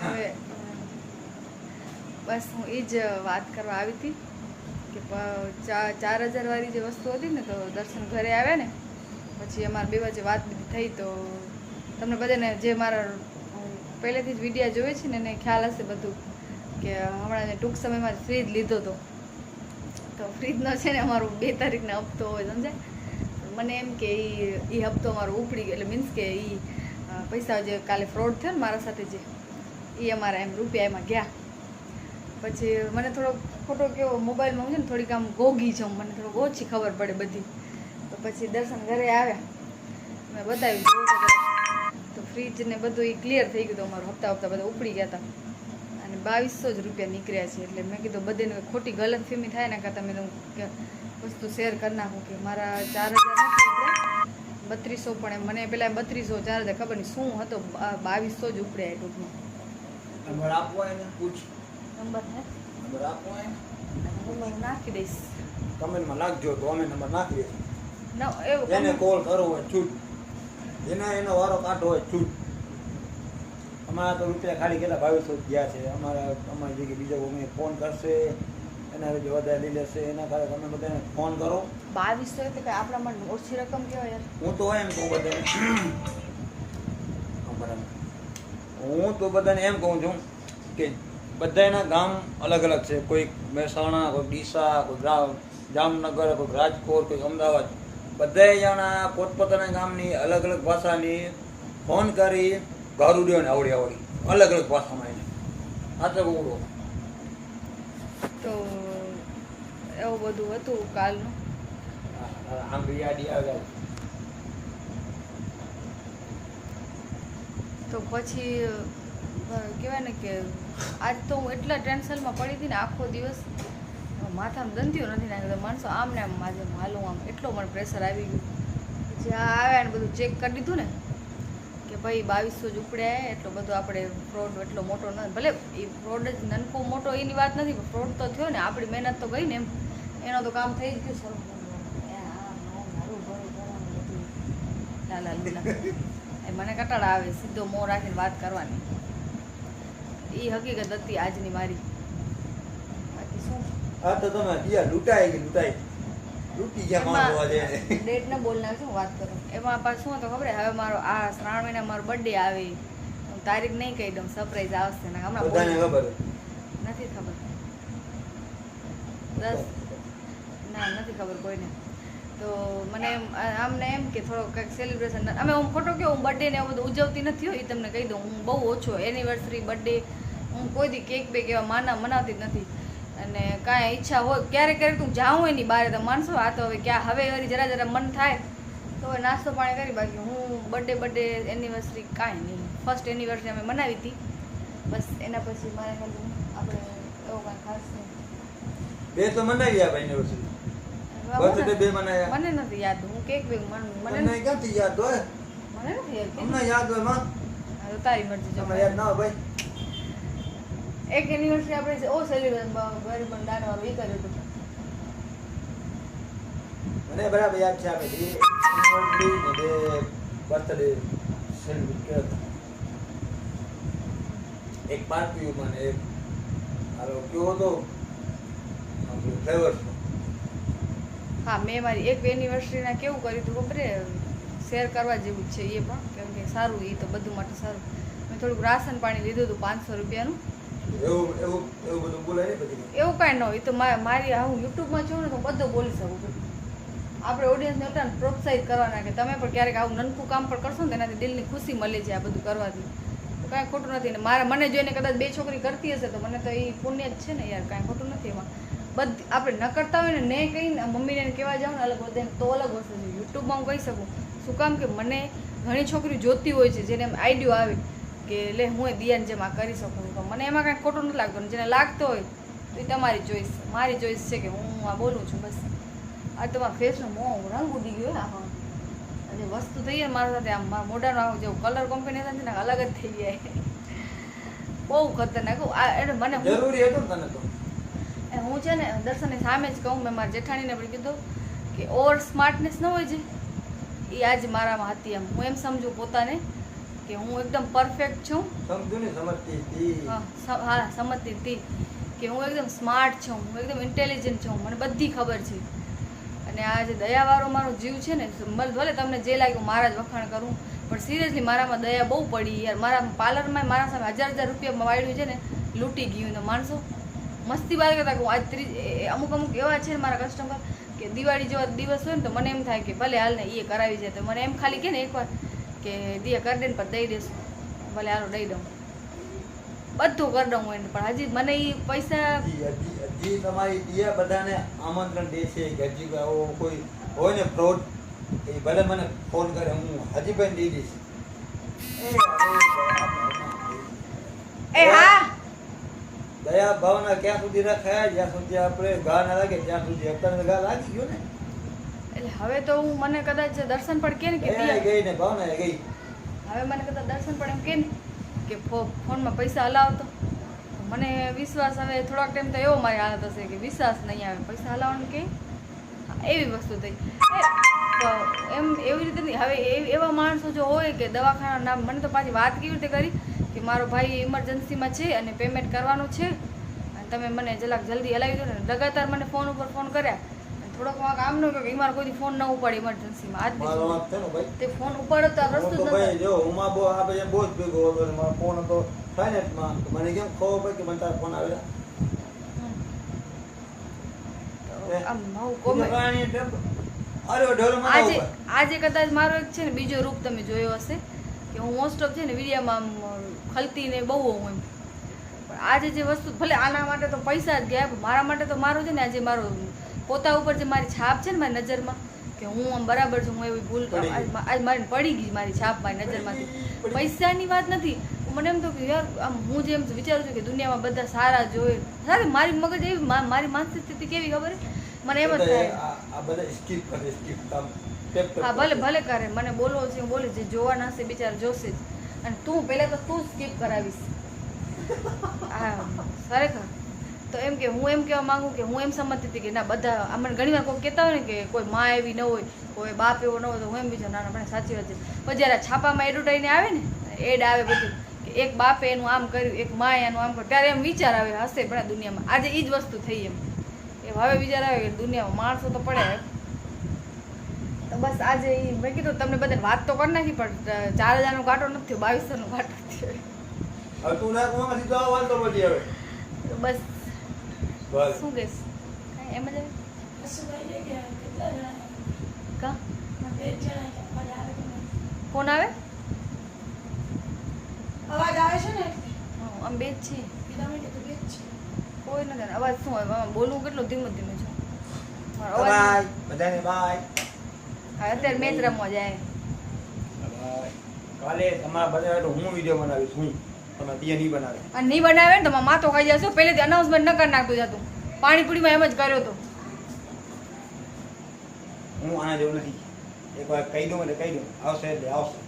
હવે બસ હું એ જ વાત કરવા આવી હતી કે ચાર હજાર વાળી જે વસ્તુ હતી ને, તો દર્શન ઘરે આવ્યા ને, પછી અમારે બે વચ્ચે વાત બધી થઈ, તો તમને બધાને જે મારા પહેલેથી જ વિડીયા જોવે છે ને, એને ખ્યાલ હશે બધું કે હમણાં ટૂંક સમયમાં ફ્રીજ લીધો હતો. તો ફ્રીજનો છે ને, અમારો બે તારીખનો હપ્તો હોય, સમજાય? મને એમ કે એ હપ્તો અમારો ઉપડી ગયો, એટલે મીન્સ કે એ પૈસા જે કાલે ફ્રોડ થયો ને મારા સાથે જે એ અમારા એમ રૂપિયા એમાં ગયા. પછી મને થોડો ખોટો કેવો મોબાઈલમાં હું છે ને થોડીક આમ ગોગી છું મને થોડુંક ઓછી ખબર પડે બધી. તો પછી દર્શન ઘરે આવ્યા. મેં બતાવ્યું તો. ફ્રીજ ને બધું એ ક્લિયર થઈ ગયું હતું અમારું હપ્તા હપ્તા બધા ઉપડી ગયા હતા. અને બાવીસો જ રૂપિયા નીકળ્યા છે એટલે મેં કીધું બધાને ખોટી ગલત ફેમી થાય ને કાં તમે કે વસ્તુ શેર કરી નાખું કે મારા ચાર હજાર બત્રીસો પણ મને પેલા બત્રીસો ચાર હજાર ખબર નહીં શું હતો. બાવીસો જ ઉપડ્યા એ ટૂંકમાં. નંબર આપવો એને પૂછ. નંબર હે? નંબર આપવો એને. નંબર નાખી દઈશ. કમેન્ટમાં નાખજો તો અમે નંબર નાખી દઈશું. ના એવું એને કોલ કરવો હોય છૂટ. જેને એનો વારો કાઢો હોય છૂટ. અમારા તો રૂપિયા ખાલી કેટલા બાવીસો ગયા છે. અમારા અમારી જગ્યાએ બીજો અમે ફોન કરશે એના લીધે વધારે લઈ લેશે એના કારણે તમે બધાને ફોન કરો. બાવીસો એટલે કે આપણા માટે ઓછી રકમ કહેવાય હું તો એમ કહું બધાને. ખબર બરાબર. હું તો બધાને એમ કહું છું કે બધાના ગામ અલગ અલગ છે. કોઈક મહેસાણા કોઈ ડીસા કોઈ જામનગર કોઈ રાજકોટ કોઈ અમદાવાદ. બધા જણા પોતપોતાના ગામની અલગ અલગ ભાષાની ફોન કરી ગારુડીઓને આવડી આવડી. અલગ અલગ ભાષામાં એને. આ તો બહુ તો એવું બધું હતું કાલનું? આમ રિયાડી આવે તો પછી કહેવાય ને કે આજ તો હું એટલા ટેન્શનમાં પડી હતી ને આખો દિવસ માથામાં દંતીઓ નથી નાખ્યો. માણસો આમ ને આમ માજે હાલું આમ એટલો મને પ્રેશર આવી ગયું. જે આ આવ્યા ને બધું ચેક કરી દીધું ને કે ભાઈ બાવીસો જ ઉપડ્યા એટલો બધો આપણે ફ્રોડ એટલો મોટો ન ભલે એ ફ્રોડ જ નનકો મોટો એની વાત નથી પણ ફ્રોડ તો થયો ને આપણી મહેનત તો ગઈ ને એમ. એનો તો કામ થઈ જ ગયું. સર લા લાલ લા. એ મને કટાડા આવે સીધો મોં રાખીને વાત કરવાની. એ હકીકત હતી આજની મારી. બાકી શું? આ તો તમે દિયા લૂંટાઈ ગઈ લૂંટાઈ? લૂંટી ગયા માણસો આજે. ડેટ ને બોલ નાખજો હું વાત કરું? એમાં પાછું શું હતું ખબર? હવે મારો આ શ્રાવણ મહિના મારો બર્થડે આવે. હું તારીખ નહીં કહી દઉં સરપ્રાઈઝ આવશે. ને હમણાં બધાને ખબર? નથી ખબર. દસ ના નથી ખબર કોઈને. તો મને એમ આમને એમ કે થોડો કંઈક સેલિબ્રેશન અમે હું ખોટો કે હું બર્થડે ને એવું બધું ઉજવતી નથી હોય, એ તમને કહી દઉં, હું બહુ ઓછો એનિવર્સરી બર્થડે હું કોઈ દી કેક બેક એવા માના મનાવતી જ નથી. અને કાંઈ ઈચ્છા હોય ક્યારેક ક્યારેક તું જાઉં એની બહાર, તો માણસો, આ તો હવે ક્યાં, હવે વળી જરા જરા મન થાય, તો હવે નાસ્તો પાણી કરી બાકી, હું બર્થડે બર્થડે એનિવર્સરી કાંઈ નહીં. ફર્સ્ટ એનિવર્સરી અમે મનાવી હતી બસ, એના પછી મારે આપણે એવો કાંઈ ખાસ નહીં. બે તો મનાવી આપણે ભાઈ યુનિવર્સિટી બર્થડે બે મનાયા મને નથી યાદ. હું કેક બે મને મને ક્યાંથી યાદ હોય? મને નથી યાદ તમને યાદ હોયમાં તો તારી મરજી જો મને યાદ ના હોય ભાઈ. એક એનિવર્સરી આપણે ઓ સેલિબ્રેશન પણ દાન વાળું એ કર્યું હતું. મને બરાબર યાદ છે આપણે એનિવર્સરી ને બે બર્થડે સેલિબ્રેટ કર્યા એક પાર્ટીમાં મને એક મારો કયો હતો? ફ્લેવર્સ હા મેં મારી એક એનિવર્સરીના કેવું કર્યું હતું ખબર શેર કરવા જેવું જ છે એ પણ કેમ કે સારું એ તો બધું માટે સારું. મેં થોડુંક રાશન પાણી લીધું હતું પાંચસો રૂપિયાનું. એવું કાંઈ ન હોય તો મારી હું યુટ્યુબમાં છું ને તો બધું બોલી શકું છું. આપણે ઓડિયન્સને એટલા પ્રોત્સાહિત કરવાના કે તમે પણ ક્યારેક આવું નનકું કામ પણ કરશો ને તેનાથી દિલની ખુશી મળે છે આ બધું કરવાથી. તો કાંઈ ખોટું નથી ને મારા મને જોઈને કદાચ બે છોકરી કરતી હશે તો મને તો એ પુણ્ય જ છે ને યાર કાંઈ ખોટું નથી એમાં. બધી આપણે ન કરતા હોય ને નહીં કહીને મમ્મીને કહેવા જાવ ને, અલગ બધાને તો અલગ વસ્તુ છે. યુટ્યુબમાં હું કહી શકું. શું કામ કે મને ઘણી છોકરીઓ જોતી હોય છે, જેને આઈડિયો આવે કે, લે, હું એ દિયાને જેમ આ કરી શકું તો મને એમાં કાંઈ ખોટું નથી લાગતું. જેને લાગતો હોય, તો એ તમારી ચોઈસ મારી ચોઈસ છે કે હું આ બોલું છું, બસ. આ તમારા ફેસનો મોં રંગ ઉડી ગયો, હે અને વસ્તુ થઈ જાય મારા સાથે, આમ મારા મોઢાનો આવું જેવું કલર કોમ્બિનેશન છે ને, અલગ જ થઈ જાય. બહુ ખતરનાક. આ, એટલે મને જરૂરી હતું તને તો. હું છે ને દર્શનની સામે જ કહું મેં મારા જેઠાણીને પણ કીધું કે ઓવર સ્માર્ટનેસ ન હોય છે એ આજ મારામાં હતી એમ. હું એમ સમજુ પોતાને કે હું એકદમ પરફેક્ટ છું. સમજુ ને હા સમજતી હતી કે હું એકદમ સ્માર્ટ છું હું એકદમ ઇન્ટેલિજન્ટ છું મને બધી ખબર છે. અને આ જે દયાવાળો મારો જીવ છે ને ભલે તમને જે લાગ્યું મારા જ વખાણ કરું પણ સિરિયસલી મારામાં દયા બહુ પડી. યાર મારા પાર્લરમાં મારા સામે હજાર હજાર રૂપિયામાં વાળ્યું છે ને લૂંટી ગયું તો માણસો. મસ્તી વાત કરતા હું આજ ત્રીજ અમુક અમુક એવા છે ને મારા કસ્ટમર કે દિવાળી જેવા દિવસ હોય ને તો મને એમ થાય કે ભલે હાલ ને એ કરાવી જાય તો મને એમ ખાલી કે ને એકવાર કે દિયા કરી દે ને પણ દઈ દેશું. ભલે હાલો દઈ દઉં. બધું કરી દઉં એને પણ હજી મને એ પૈસા હજી તમારી દિયા બધાને આમંત્રણ દે છે કે હજી કોઈ હોય ને ફ્રોડ એ ભલે મને ફોન કરે હું હજી પણ દઈ દઈશ. એ હા. દયા ભાવના ક્યાં સુધી રખાય? જ્યાં સુધી આપણે ગા ના લાગે ત્યાં સુધી અત્યારે ગા લાગી ગયો ને. એટલે હવે તો હું મને કદાચ દર્શન પણ કે ને કે ગઈ ને ભાવના ગઈ. હવે મને કદાચ દર્શન પણ એમ કે ને કે ફોનમાં પૈસા હલાવતો. મને વિશ્વાસ હવે થોડાક ટાઈમ તો એવો મારી હાલત હશે કે વિશ્વાસ નહીં આવે. પૈસા હલાવવાનું કે? એવી વસ્તુ થઈ. એમ એવી રીતે નહીં. હવે એવા માણસો જો હોય કે દવાખાના નામ મને તો પાછી વાત કેવી રીતે કરી? કે મારો ભાઈ ઇમરજન્સીમાં છે અને પેમેન્ટ કરવાનું છે. અને તમે મને જરાક જલ્દી હલાવી દો ને. લગાતાર મને ફોન ઉપર ફોન કર્યા. અને થોડોક વાંક આમ નો કે મારો કોઈ ફોન ન ઉપાડે ઇમરજન્સીમાં આજ ભાઈ? તે ફોન ઉપાડો તો આ રસ્તો જ ભાઈ નતો. જો હુંમાં બો આ બધા બહુ જ ભેગો હતો અને મારો ફોન હતો ફાઇનેટમાં તો મને કેમ ખબર પડી કે મને તારા ફોન આવેલા આમ બહુ કોમે- આજે આજે કદાચ મારો એક છે ને બીજો રૂપ તમે જોયો હશે. કે હું મોસ્ટ ઓફ છે ને વિડીયામાં આમ ખલતી ને બહુ હોઉં એમ. પણ આજે જે વસ્તુ ભલે આના માટે તો પૈસા જ ગયા મારા માટે તો મારું છે ને આજે મારો પોતા ઉપર જે મારી છાપ છે ને મારી નજરમાં કે હું આમ બરાબર છું હું એવી ભૂલ આજ મારી પડી ગઈ મારી છાપ મારી નજરમાંથી. પૈસાની વાત નથી. મને એમ તો કે યાર આમ હું જેમ વિચારું છું કે દુનિયામાં બધા સારા જોઈએ સારી મારી મગજ એવી મારી માનસિક સ્થિતિ કેવી ખબર છે? મને એમ જ થાય. આ બધા કરે હા ભલે ભલે કરે. મને બોલવો છે હું બોલીશ જે જોવાના હશે બિચારા જોશે જ. અને તું પહેલાં તો તું સ્કીપ કરાવીશ. હા ખરેખર. તો એમ કે હું એમ કહેવા માગું કે હું એમ સમજતી હતી કે ના બધા મને ઘણીવાર કોઈ કહેતા હોય ને કે કોઈ માં એવી ન હોય કોઈ બાપ એવો ન હોય તો હું એમ બીજા ના ના, પણ સાચી વાત છે. પણ જ્યારે છાપામાં એડવર્ટાઈને આવે ને એડ આવે બધું કે એક બાપે એનું આમ કર્યું એક માએ એનું આમ કર્યું ત્યારે એમ વિચાર આવે હશે પણ દુનિયામાં. આજે એ જ વસ્તુ થઈ એમ. એ હવે વિચાર આવે કે દુનિયામાં માણસો તો પડે. તો બસ આજે ઈ મેં કીધું તમને બધાને વાત તો કરી નાખી પણ ચાર હજારનો ઘાટો નથી થયો બાવીસોનો ઘાટો થયો. હવે તું ના કહેવામાં સીધો આ વાંધો પડી હવે. તો બસ. બસ. શું કહેશ કાંઈ એમ જ આવે કા? ફોન આવે? અવાજ આવે છે ને? હા, આમ બે જ છીએ. કીધા મેં કીધું બે જ છે. કોઈ નથી અવાજ શું હોય આમાં બોલવું કેટલું ધીમું ધીમું છે? મારો અવાજ બાય બધાને બાય હા, અત્યારે મેચ રમવા જાય. કાલે તમારા બધા હું વીડિયો બનાવીશ હું. તમે ત્યાં નહીં બનાવે. અને નહીં બનાવે ને તમારે માથો ખાઈ જશો. પહેલેથી અનાઉન્સમેન્ટ ન કરી નાખતું જતું. પાણીપુરીમાં એમ જ કર્યો તો હું આના જેવું નથી. એકવાર કહી દઉં એટલે કહી દઉં. આવશે એટલે આવશે.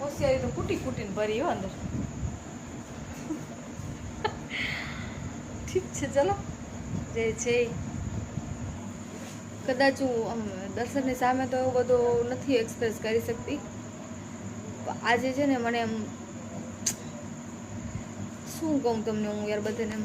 હોશિયારી તો કૂટી કૂટીને ભરી હો અંદર. ઠીક છે ચલો. જે છે. કદાચ હું દર્શનની સામે તો એવું બધું નથી એક્સપ્રેસ કરી શકતી. આજે છે ને મને એમ શું કહું તમને હું યાર બધાને એમ